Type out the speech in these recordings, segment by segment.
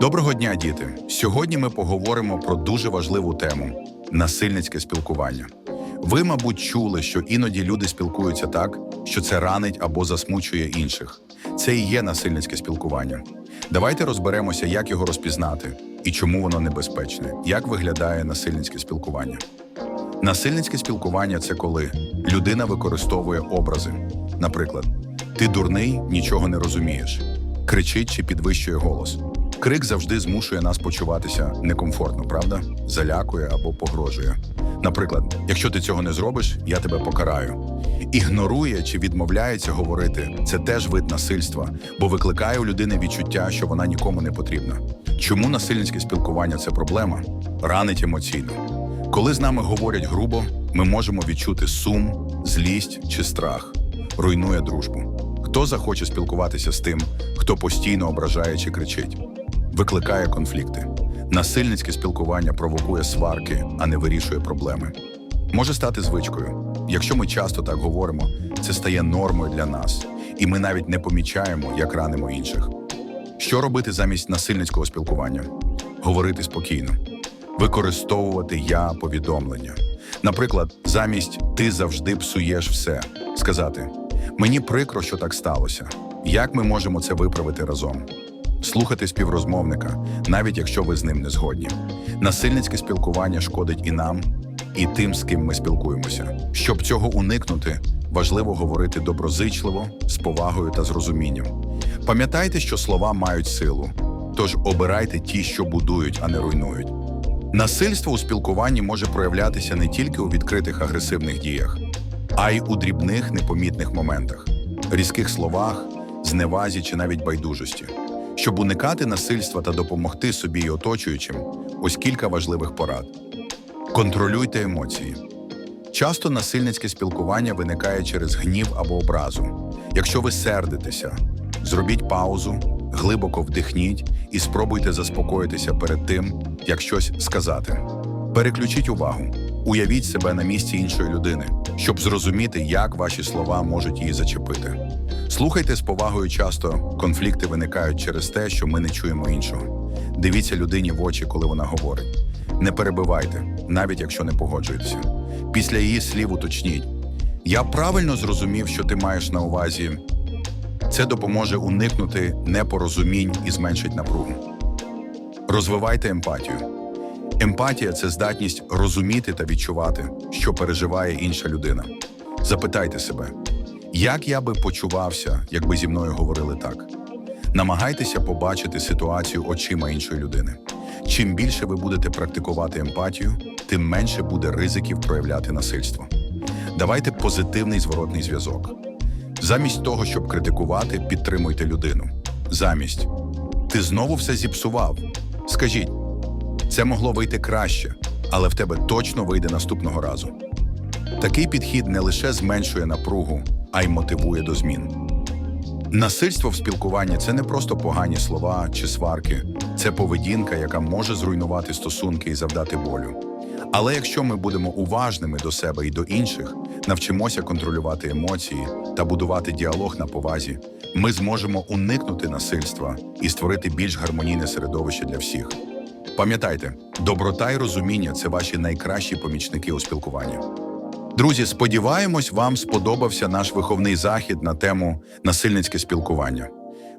Доброго дня, діти! Сьогодні ми поговоримо про дуже важливу тему насильницьке спілкування. Ви, мабуть, чули, що іноді люди спілкуються так, що це ранить або засмучує інших. Це і є насильницьке спілкування. Давайте розберемося, як його розпізнати і чому воно небезпечне, як виглядає насильницьке спілкування. Насильницьке спілкування це коли людина використовує образи. Наприклад, ти дурний, нічого не розумієш, кричить чи підвищує голос. Крик завжди змушує нас почуватися некомфортно, правда? Залякує або погрожує. Наприклад, якщо ти цього не зробиш, я тебе покараю. Ігнорує чи відмовляється говорити це теж вид насильства, бо викликає у людини відчуття, що вона нікому не потрібна. Чому насильницьке спілкування це проблема? Ранить емоційно. Коли з нами говорять грубо, ми можемо відчути сум, злість чи страх, руйнує дружбу. Хто захоче спілкуватися з тим, хто постійно ображає чи кричить, викликає конфлікти. Насильницьке спілкування провокує сварки, а не вирішує проблеми. Може стати звичкою. Якщо ми часто так говоримо, це стає нормою для нас, і ми навіть не помічаємо, як ранимо інших. Що робити замість насильницького спілкування? Говорити спокійно, використовувати я повідомлення. Наприклад, замість ти завжди псуєш все, сказати Мені прикро, що так сталося. Як ми можемо це виправити разом? Слухати співрозмовника, навіть якщо ви з ним не згодні. Насильницьке спілкування шкодить і нам, і тим, з ким ми спілкуємося. Щоб цього уникнути, важливо говорити доброзичливо, з повагою та з розумінням. Пам'ятайте, що слова мають силу, тож обирайте ті, що будують, а не руйнують. Насильство у спілкуванні може проявлятися не тільки у відкритих агресивних діях, а й у дрібних непомітних моментах, різких словах, зневазі чи навіть байдужості. Щоб уникати насильства та допомогти собі і оточуючим, ось кілька важливих порад. Контролюйте емоції. Часто насильницьке спілкування виникає через гнів або образу. Якщо ви сердитеся, зробіть паузу, глибоко вдихніть і спробуйте заспокоїтися перед тим, як щось сказати. Переключіть увагу, уявіть себе на місці іншої людини, щоб зрозуміти, як ваші слова можуть її зачепити. Слухайте з повагою часто, конфлікти виникають через те, що ми не чуємо іншого. Дивіться людині в очі, коли вона говорить. Не перебивайте, навіть якщо не погоджуєтеся. Після її слів уточніть. Я правильно зрозумів, що ти маєш на увазі. Це допоможе уникнути непорозумінь і зменшить напругу. Розвивайте емпатію. Емпатія це здатність розуміти та відчувати, що переживає інша людина. Запитайте себе, як я би почувався, якби зі мною говорили так? Намагайтеся побачити ситуацію очима іншої людини. Чим більше ви будете практикувати емпатію, тим менше буде ризиків проявляти насильство. Давайте позитивний зворотний зв'язок. Замість того, щоб критикувати, підтримуйте людину. Замість ти знову все зіпсував. Скажіть, це могло вийти краще, але в тебе точно вийде наступного разу. Такий підхід не лише зменшує напругу, а й мотивує до змін. Насильство в спілкуванні це не просто погані слова чи сварки, це поведінка, яка може зруйнувати стосунки і завдати болю. Але якщо ми будемо уважними до себе і до інших, навчимося контролювати емоції та будувати діалог на повазі, ми зможемо уникнути насильства і створити більш гармонійне середовище для всіх. Пам'ятайте, доброта і розуміння це ваші найкращі помічники у спілкуванні. Друзі, сподіваємось, вам сподобався наш виховний захід на тему насильницьке спілкування.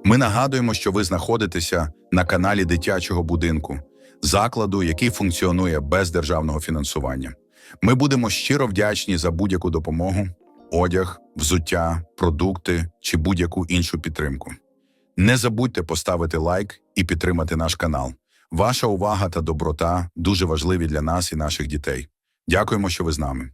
Ми нагадуємо, що ви знаходитеся на каналі дитячого будинку, закладу, який функціонує без державного фінансування. Ми будемо щиро вдячні за будь-яку допомогу, одяг, взуття, продукти чи будь-яку іншу підтримку. Не забудьте поставити лайк і підтримати наш канал. Ваша увага та доброта дуже важливі для нас і наших дітей. Дякуємо, що ви з нами.